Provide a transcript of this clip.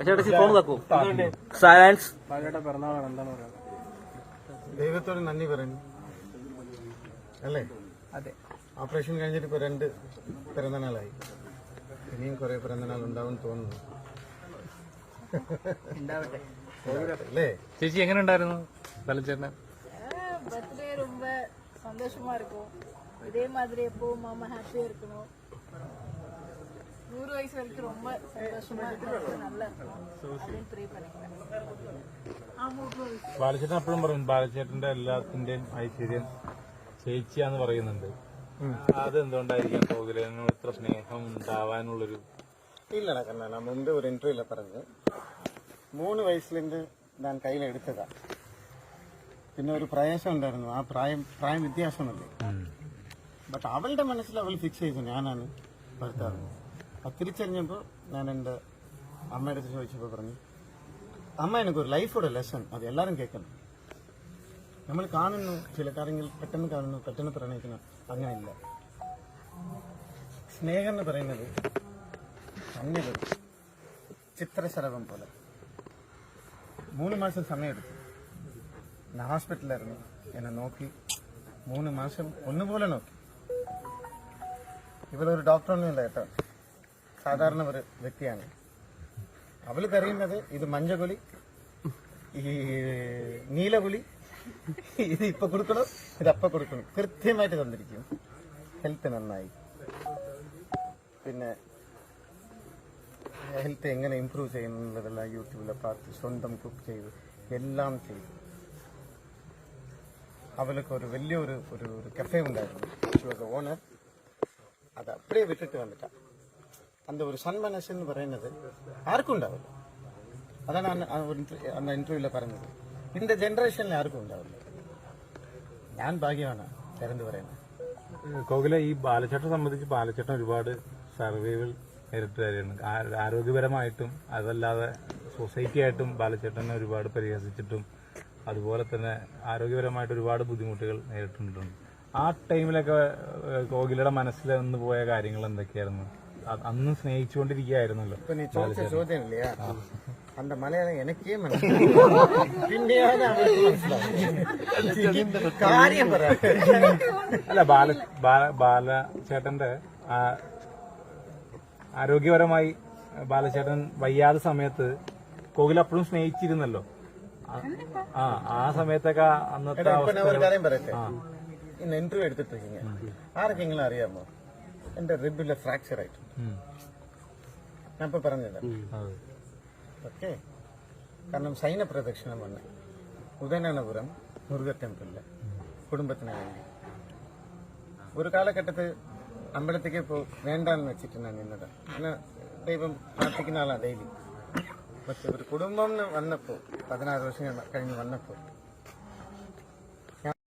ചേട്ടാ phone തക്കൂ science ദൈവത്തോട് നന്ദി പറയുന്നു അല്ലേ അതെ ഓപ്പറേഷൻ കഴിഞ്ഞിട്ട് ഇപ്പൊ രണ്ട് പിറന്നനാളായി ഇനിയും കുറെ പിറന്നനാൾ ഉണ്ടാവും തോന്നുന്നു ഉണ്ടാവട്ടെ അല്ലേ ചേച്ചി എങ്ങനെ ഉണ്ടായിരുന്നു തലച്ചേട്ടൻ பர்த்டே ரொம்ப சந்தோஷமா இருக்கும் இதே மாதிரி எப்பவும் மாமா ஹாப்பியா இருக்கணும் நூறு வயசு வரைக்கும் ரொம்ப சந்தோஷமா ബാലചേട്ടൻ എപ്പോഴും പറയും ബാലചേട്ടന്റെ എല്ലാത്തിന്റെയും ഐശ്വര്യം ചേച്ചിയാന്ന് പറയുന്നുണ്ട്. അത് അതെന്തുകൊണ്ടായിരിക്കാം കോകിലനോട് ഇത്ര സ്നേഹം ഉണ്ടാവാനുള്ളൊരു ഇല്ല കണ്ണ മുൻപേ ഒരു ஒரு இன்டர்வியூவில் பிறந்து മൂന്ന് വയസ്സിലിന്റെ ഞാൻ കയ്യിലെടുത്തതാ പിന്നെ ഒരു പ്രയാസം ഉണ്ടായിരുന്നു. ആ പ്രായം പ്രായം വ്യത്യാസമല്ലേ ബട്ട് അവളുടെ മനസ്സിൽ അവൾ ഫിക്സ് ചെയ്തു. ഞാനാണ് ഭർത്താവ്. തിരിച്ചറിഞ്ഞപ്പോൾ ഞാൻ എന്റെ അമ്മയുടെ അടുത്ത് ചോദിച്ചപ്പോൾ പറഞ്ഞു അമ്മ എനിക്കൊരു ലൈഫോടെ ലെസൺ അത് എല്ലാവരും കേൾക്കണം. നമ്മൾ കാണുന്നു ചില കാര്യങ്ങൾ പെട്ടെന്ന് കാണുന്നു പെട്ടെന്ന് പ്രണയിക്കുന്നു അങ്ങനെയില്ല. സ്നേഹം എന്ന് പറയുന്നത് കണ്ണികൾ ചിത്രശലഭം പോലെ. മൂന്ന് മാസം സമയമെടുത്തു. ഞാൻ ഹോസ്പിറ്റലായിരുന്നു എന്നെ നോക്കി മൂന്ന് മാസം ഒന്നുപോലെ നോക്കി. ഇവരൊരു ഡോക്ടറൊന്നും ഇല്ല കേട്ടോ. സാധാരണ ഒരു വ്യക്തിയാണ്. അവൾ കറിയുന്നത് ഇത് മഞ്ചകുലി ഈ നീലകുലി ഇത് ഇപ്പൊ കൊടുക്കണം ഇത് അപ്പൊ കൊടുക്കണം? കൃത്യമായിട്ട് തന്നിരിക്കും. ഹെൽത്ത് നന്നായി. പിന്നെ ഹെൽത്ത് എങ്ങനെ ഇമ്പ്രൂവ് ചെയ്യുന്നുള്ളതെല്ലാം യൂട്യൂബിലെ പാർത്ത് സ്വന്തം കുക്ക് ചെയ്ത് എല്ലാം ചെയ്തു. അവൾക്ക് ഒരു വലിയൊരു ഒരു കഫേ ഉണ്ടായിരുന്നു. ഓണർ അത് അപ്പടിയെ വിട്ടിട്ട് വന്നിട്ടാ. அந்த ഒരു സന്മനസ് എന്ന് പറയുന്നത് ആർക്കും ഉണ്ടാവില്ല അതാണ് അന്ന് ആ ഒരു ഇന്റർ- അന്ന് ഇന്റർവ്യൂവിൽ പറഞ്ഞത് ഇന്റെ ജനറേഷനിൽ ആർക്കും ഉണ്ടാവില്ല ഞാൻ ഭാഗ്യമാണ് തെരഞ്ഞു പറയുന്നത് കോകില ഈ ബാലചേട്ടനെ സംബന്ധിച്ച് ബാലചേട്ടൻ ഒരുപാട് സർവേകൾ നേരിട്ട് തരുന്നുണ്ട് ആ- ആരോഗ്യപരമായിട്ടും അതല്ലാതെ സൊസൈറ്റി ആയിട്ടും ബാലചേട്ടനെ ഒരുപാട് പരിഹസിച്ചിട്ടും അതുപോലെ തന്നെ ആരോഗ്യപരമായിട്ട് ഒരുപാട് ബുദ്ധിമുട്ടുകൾ നേരിട്ടിട്ടുണ്ട് ആ ടൈമിലൊക്കെ ഏഹ്, കോകിലയുടെ മനസ്സിൽ നിന്ന് പോയ കാര്യങ്ങൾ എന്തൊക്കെയായിരുന്നു അ- അന്ന് സ്നേഹിച്ചുകൊണ്ടിരിക്കുകയായിരുന്നല്ലോ ചോദ്യമില്ല? அந்த மலையாளம் எனக்கே കാര്യം അല്ല ബാല ബാല ചേട്ടന്റെ ആരോഗ്യപരമായി ബാലചേട്ടൻ വയ്യാതെ സമയത്ത് കോകിൽ അപ്പോഴും സ്നേഹിച്ചിരുന്നല്ലോ. ആ ആ സമയത്തൊക്കെ അന്നത്തെ അവസ്ഥ ഇന്ന് ഇന്റർവ്യൂ എടുത്തിട്ടിരിക്കുന്നത് ആർക്കെങ്കിലും അറിയാമോ? എന്റെ റിബിലെ ഫ്രാക്ചർ ആയിട്ടുണ്ട്. ഞാൻ ഇപ്പൊ പറഞ്ഞത്. ഓക്കെ. കാരണം സൈന പ്രദക്ഷിണം വന്ന് ഉദയനപുരം മുരുക ടെമ്പിളിൽ കുടുംബത്തിന് വേണ്ടി. ഒരു കാലഘട്ടത്തിൽ അമ്പലത്തേക്ക് പോ വേണ്ടാന്ന് വെച്ചിട്ട് ഞാൻ നിന്നത്. അങ്ങനെ ദൈവം പ്രാർത്ഥിക്കുന്ന ആളാണ് ഡെയിലി പക്ഷെ ഒരു കുടുംബം വന്നപ്പോൾ വന്നപ്പോ പതിനാറ് വർഷം കഴിഞ്ഞ് വന്നപ്പോ